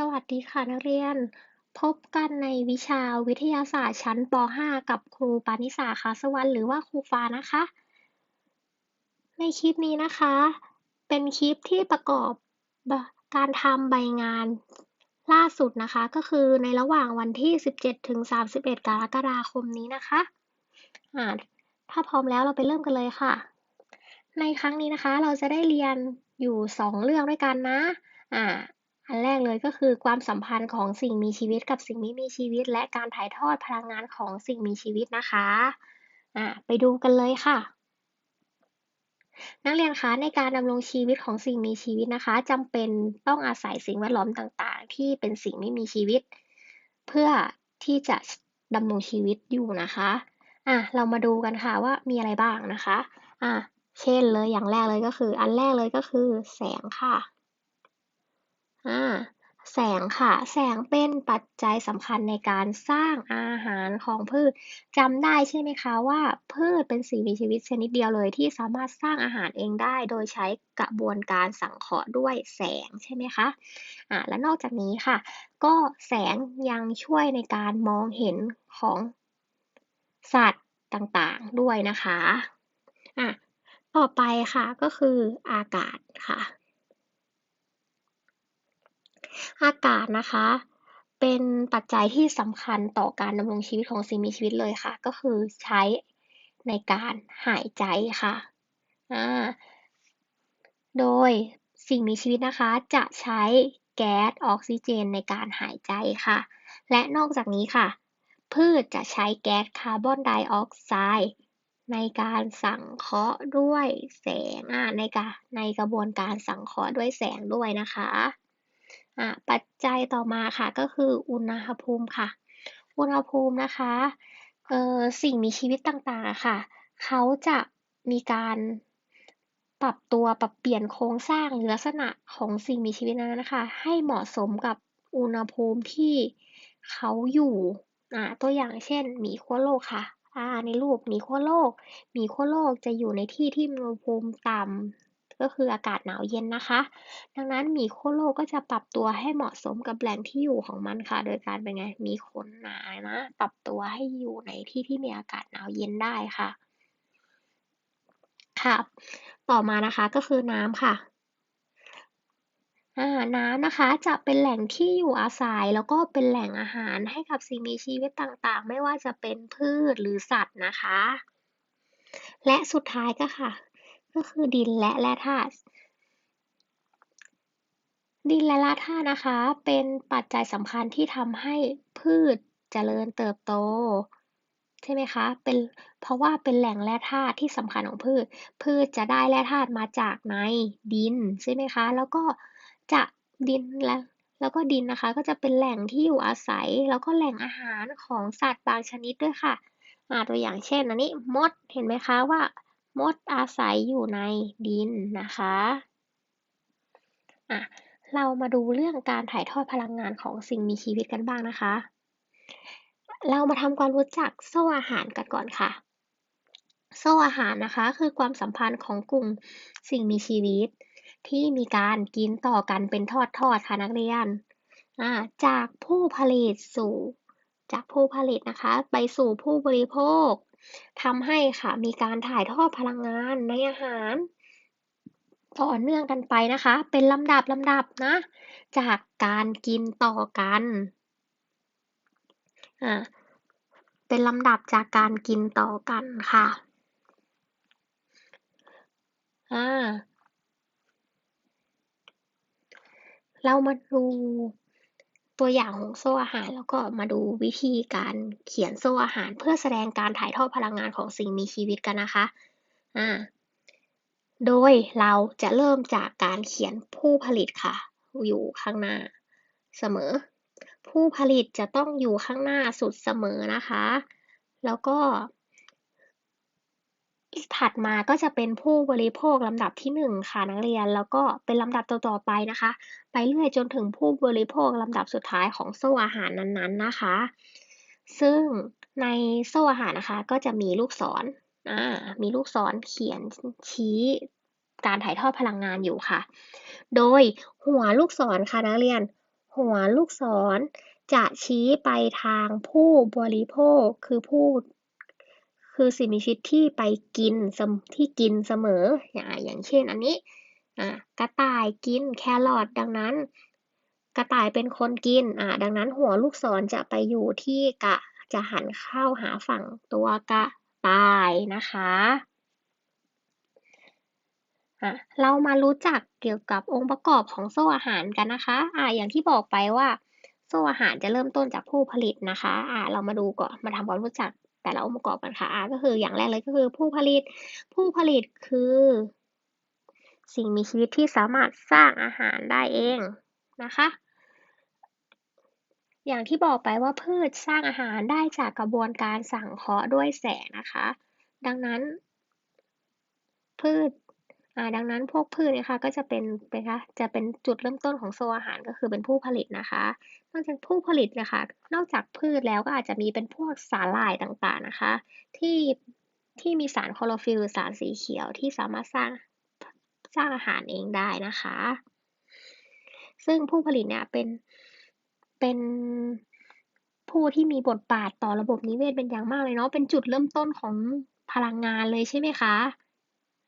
สวัสดีค่ะนักเรียน พบกันในวิชาวิทยาศาสตร์ชั้นป .5 กับครูปานิสาคาสวรรค์หรือว่าครูฟ้านะคะ ในคลิปนี้นะคะ เป็นคลิปที่ประกอบการทำใบงานล่าสุดนะคะ ก็คือในระหว่างวันที่ 17 ถึง 31 กรกฎาคมนี้นะคะะถ้าพร้อมแล้วเราไปเริ่มกันเลยค่ะ ในครั้งนี้นะคะเราจะได้เรียนอยู่ 2 เรื่องด้วยกันนะอ่า อันแรกเลยก็คือความสัมพันธ์ของสิ่งมีชีวิตกับสิ่งไม่มีชีวิต และการถ่ายทอดพลังงานของสิ่งมีชีวิตนะคะอ่าไปดูกันเลยค่ะ นักเรียนคะในการดำรงชีวิตของสิ่งมีชีวิตนะคะจำเป็นต้องอาศัยสิ่งแวดล้อมต่างๆ ที่เป็นสิ่งไม่มีชีวิต เพื่อที่จะดำรงชีวิตอยู่นะคะอะเรามาดูกันค่ะว่ามีอะไรบ้างนะคะอะเช่นเลยอย่างแรกเลยก็คือ อันแรกเลยก็คือแสงค่ะ อ่าแสงค่ะ แสงเป็นปัจจัยสำคัญในการสร้างอาหารของพืชจำได้ใช่ไหมคะว่า พืชเป็นสิ่งมีชีวิตชนิดเดียวเลยที่สามารถสร้างอาหารเองได้ โดยใช้กระบวนการสังเคราะห์ด้วยแสงใช่ไหมคะอ่าและนอกจากนี้ค่ะ ก็แสงยังช่วยในการมองเห็นของสัตว์ต่างๆด้วยนะคะอะต่อไปค่ะก็คืออากาศค่ะ อากาศนะคะ เป็นปัจจัยที่สำคัญต่อการดำรงชีวิตของสิ่งมีชีวิตเลยค่ะ ก็คือใช้ในการหายใจค่ะโดยสิ่งมีชีวิตนะคะจะใช้แก๊สออกซิเจนในการหายใจค่ะ และนอกจากนี้ค่ะ พืชจะใช้แก๊สคาร์บอนไดออกไซด์ในการสังเคราะห์ด้วยแสงในกาในกระบวนการสังเคราะห์ด้วยแสงด้วยนะคะ ปัจจัยต่อมาค่ะก็คืออุณหภูมิค่ะ อุณหภูมินะคะสิ่งมีชีวิตต่างๆค่ะเขาจะมีการปรับตัวปรับเปลี่ยนโครงสร้างหรือลักษณะของสิ่งมีชีวิตนั้นนะคะ ให้เหมาะสมกับอุณหภูมิที่เขาอยู่ตัวอย่างเช่นหมีขั้วโลกค่ะในรูปหมีขั้วโลกหมีขั้วโลกจะอยู่ในที่ที่อุณหภูมิต่ำ ก็คืออากาศหนาวเย็นนะคะ ดังนั้นหมีโคโลก็จะปรับตัวให้เหมาะสมกับแหล่งที่อยู่ของมันค่ะ โดยการเป็นไง มีขนหนานะ ปรับตัวให้อยู่ในที่ที่มีอากาศหนาวเย็นได้ค่ะ ค่ะต่อมานะคะก็คือน้ำค่ะน้ำนะคะจะเป็นแหล่งที่อยู่อาศัยแล้วก็เป็นแหล่งอาหารให้กับสิ่งมีชีวิตต่างๆ ไม่ว่าจะเป็นพืชหรือสัตว์นะคะ และสุดท้ายก็ค่ะ ก็คือดินและแร่ธาตุดินและแร่ธาตุนะคะ เป็นปัจจัยสำคัญที่ทำให้พืชเจริญเติบโต ใช่ไหมคะ เป็นเพราะว่าเป็นแหล่งแร่ธาตุที่สำคัญของพืช พืชจะได้แร่ธาตุมาจากในดินใช่ไหมคะ แล้วก็จะดินและแล้วก็ดินนะคะ ก็จะเป็นแหล่งที่อยู่อาศัย แล้วก็แหล่งอาหารของสัตว์บางชนิดด้วยค่ะตัวอย่างเช่นอันนี้มดเห็นไหมคะว่า มดอาศัยอยู่ในดินนะคะอะเรามาดูเรื่องการถ่ายทอดพลังงานของสิ่งมีชีวิตกันบ้างนะคะ เรามาทำความรู้จักโซ่อาหารกันก่อนค่ะ โซ่อาหารนะคะคือความสัมพันธ์ของกลุ่มสิ่งมีชีวิต ที่มีการกินต่อกันเป็นทอดๆค่ะนักเรียน จากผู้ผลิตสู่ จากผู้ผลิตนะคะ ไปสู่ผู้บริโภค ทำให้ค่ะมีการถ่ายทอดพลังงานในอาหาร ต่อเนื่องกันไปนะคะ เป็นลำดับลำดับนะ จากการกินต่อกันอ่าเป็นลำดับจากการกินต่อกันค่ะอ่าเรามาดู ตัวอย่างของโซ่อาหารแล้วก็มาดูวิธีการเขียนโซ่อาหาร เพื่อแสดงการถ่ายทอดพลังงานของสิ่งมีชีวิตกันนะคะอ่าโดยเราจะเริ่มจากการเขียนผู้ผลิตค่ะ อยู่ข้างหน้าเสมอ ผู้ผลิตจะต้องอยู่ข้างหน้าสุดเสมอนะคะ แล้วก็ ถัดมาก็จะเป็นผู้บริโภคลำดับที่ 1 ค่ะนักเรียน แล้วก็เป็นลำดับต่อๆไปนะคะ ไปเรื่อยจนถึงผู้บริโภคลำดับสุดท้ายของโซ่อาหารนั้นๆนะคะ ซึ่งในโซ่อาหารนะคะก็จะมีลูกศรอ่ามีลูกศรเขียนชี้การถ่ายทอดพลังงานอยู่ค่ะ โดยหัวลูกศรค่ะนักเรียน หัวลูกศรจะชี้ไปทางผู้บริโภคคือผู้ คือสิ่งมีชีวิตที่ไปกินที่กินเสมอ อย่างเช่นอันนี้กระต่ายกินแครอทดังนั้น กระต่ายเป็นคนกินดังนั้นหัวลูกศรจะไปอยู่ที่กะจะหันเข้าหาฝั่งตัวกระต่ายนะคะเรามารู้จักเกี่ยวกับองค์ประกอบของโซ่อาหารกันนะคะอ่าอย่างที่บอกไปว่าโซ่อาหารจะเริ่มต้นจากผู้ผลิตนะคะอ่าเรามาดูก่อน มาทำความรู้จัก แต่ละองค์ประกอบกันค่ะก็คืออย่างแรกเลยก็คือผู้ผลิต ผู้ผลิตคือ สิ่งมีชีวิตที่สามารถสร้างอาหารได้เองนะคะ อย่างที่บอกไปว่าพืชสร้างอาหารได้จากกระบวนการสังเคราะห์ด้วยแสงนะคะ ดังนั้น พืช ดังนั้นพวกพืชนี่ยค่ะก็จะเป็นเป็นคะจะเป็นจุดเริ่มต้นของโซอาหารก็คือเป็นผู้ผลิตนะคะ นอกจากผู้ผลิตนะคะ นอกจากพืชแล้วก็อาจจะมีเป็นพวกสาหร่ายต่างๆนะคะ ที่ที่มีสารคลอโรฟิลหรือสารสีเขียวที่สามารถสร้างสร้างอาหารเองได้นะคะ ซึ่งผู้ผลิตเนี่ยเป็นเป็นผู้ที่มีบทบาทต่อระบบนิเวศเป็นอย่างมากเลยเนาะเป็นจุดเริ่มต้นของพลังงานเลยใช่ไหมคะ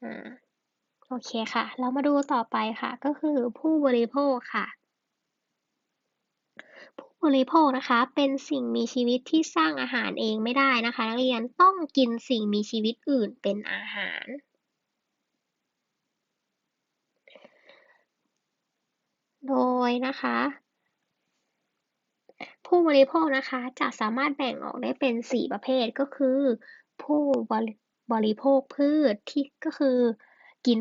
อ่า โอเคค่ะ เรามาดูต่อไปค่ะ ก็คือผู้บริโภคค่ะ ผู้บริโภคนะคะ เป็นสิ่งมีชีวิตที่สร้างอาหารเองไม่ได้นะคะ นักเรียนต้องกินสิ่งมีชีวิตอื่นเป็นอาหารโดยนะคะ ผู้บริโภคนะคะจะสามารถแบ่งออกได้เป็น 4 ประเภทก็คือ ผู้บริโภคพืชที่ก็คือ กิน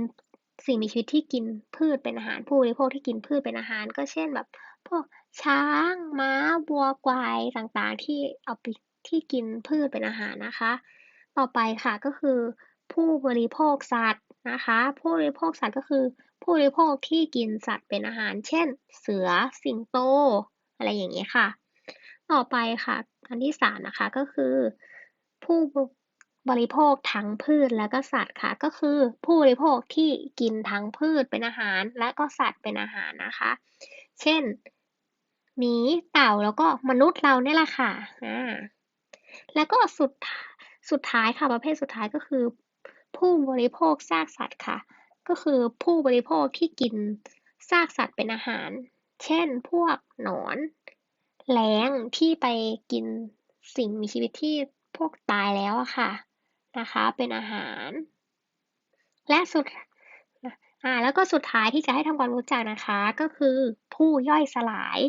สิ่งมีชีวิตที่กินพืชเป็นอาหารผู้บริโภคที่กินพืชเป็นอาหาร ก็เช่นแบบพวกช้างม้าวัวควายต่างๆ ที่เอาไปที่กินพืชเป็นอาหารนะคะ ต่อไปค่ะก็คือผู้บริโภคสัตว์นะคะ ผู้บริโภคสัตว์ก็คือ ผู้บริโภคที่กินสัตว์เป็นอาหาร เช่น เสือสิงโต อะไรอย่างนี้ค่ะ ต่อไปค่ะอันที่สามนะคะก็คือ ผู้ บริโภคทั้งพืชและก็สัตว์ค่ะ ก็คือผู้บริโภคที่กินทั้งพืชเป็นอาหาร และก็สัตว์เป็นอาหารนะคะ เช่นหมีเต่าแล้วก็มนุษย์เราเนี่ยแหละค่ะอ่าแล้วก็สุดสุดท้ายค่ะประเภทสุดท้ายก็คือ ผู้บริโภคซากสัตว์ค่ะ ก็คือผู้บริโภคที่กินซากสัตว์เป็นอาหาร เช่น พวกหนอนแล้งที่ไปกินสิ่งมีชีวิตที่พวกตายแล้วอะค่ะ นะคะเป็นอาหาร และสุดอ่าแล้วก็สุดท้ายที่จะให้ทำความรู้จักนะคะก็คือผู้ย่อยสลาย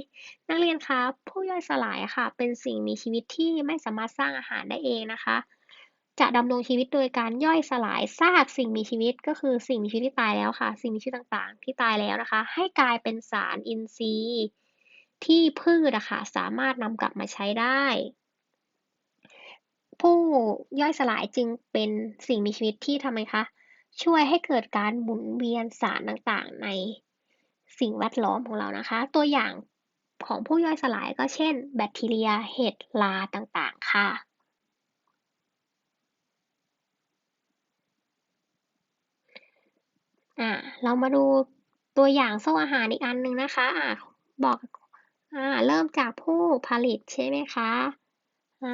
นักเรียนคะผู้ย่อยสลายค่ะ เป็นสิ่งมีชีวิตที่ไม่สามารถสร้างอาหารได้เองนะคะ จะดำรงชีวิตโดยการย่อยสลายซากสิ่งมีชีวิตก็คือสิ่งมีชีวิตที่ตายแล้วค่ะ สิ่งมีชีวิตต่างๆ ที่ตายแล้วนะคะ ให้กลายเป็นสารอินทรีย์ ที่พืชอะคะสามารถนำกลับมาใช้ได้ ผู้ย่อยสลายจึงเป็นสิ่งมีชีวิตที่ทำไมคะ ช่วยให้เกิดการหมุนเวียนสารต่างๆ ในสิ่งแวดล้อมของเรานะคะ ตัวอย่างของผู้ย่อยสลายก็เช่น แบคทีเรีย เห็ดลาต่างๆ ค่ะ อ่าเรามาดูตัวอย่างโซ่อาหารอีกอันหนึ่งนะคะอ่าบอกอ่าเริ่มจากผู้ผลิตใช่ไหมคะ อ่า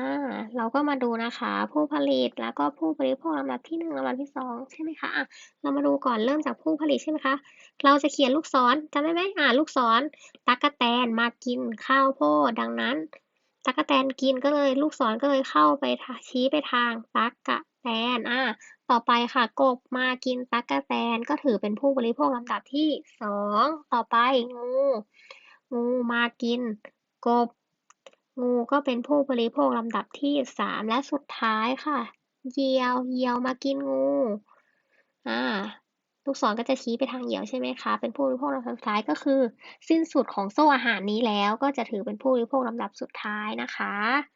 เราก็มาดูนะคะ ผู้ผลิตแล้วก็ผู้บริโภคลำดับที่หนึ่งลำดับที่สองใช่ไหมคะอะเรามาดูก่อนเริ่มจากผู้ผลิตใช่ไหมคะเราจะเขียนลูกศรจำได้ไหมอ่าลูกศรตั๊กแตนมากินข้าวโพดดังนั้นตั๊กแตนกินก็เลยลูกศรก็เลยเข้าไปชี้ไปทางตั๊กแตนอ่าต่อไปค่ะกบมากินตั๊กแตนก็ถือเป็นผู้บริโภคลำดับที่สองต่อไปงูงูมากินกบ งูก็เป็นผู้บริโภคลำดับที่สามและสุดท้ายค่ะ เหยี่ยว เหยี่ยวมากินงู อ่า ลูกศรก็จะชี้ไปทางเหยี่ยวใช่ไหมคะ เป็นผู้บริโภคลำดับสุดท้ายก็คือ สิ้นสุดของโซ่อาหารนี้แล้วก็จะถือเป็นผู้บริโภคลำดับสุดท้ายนะคะ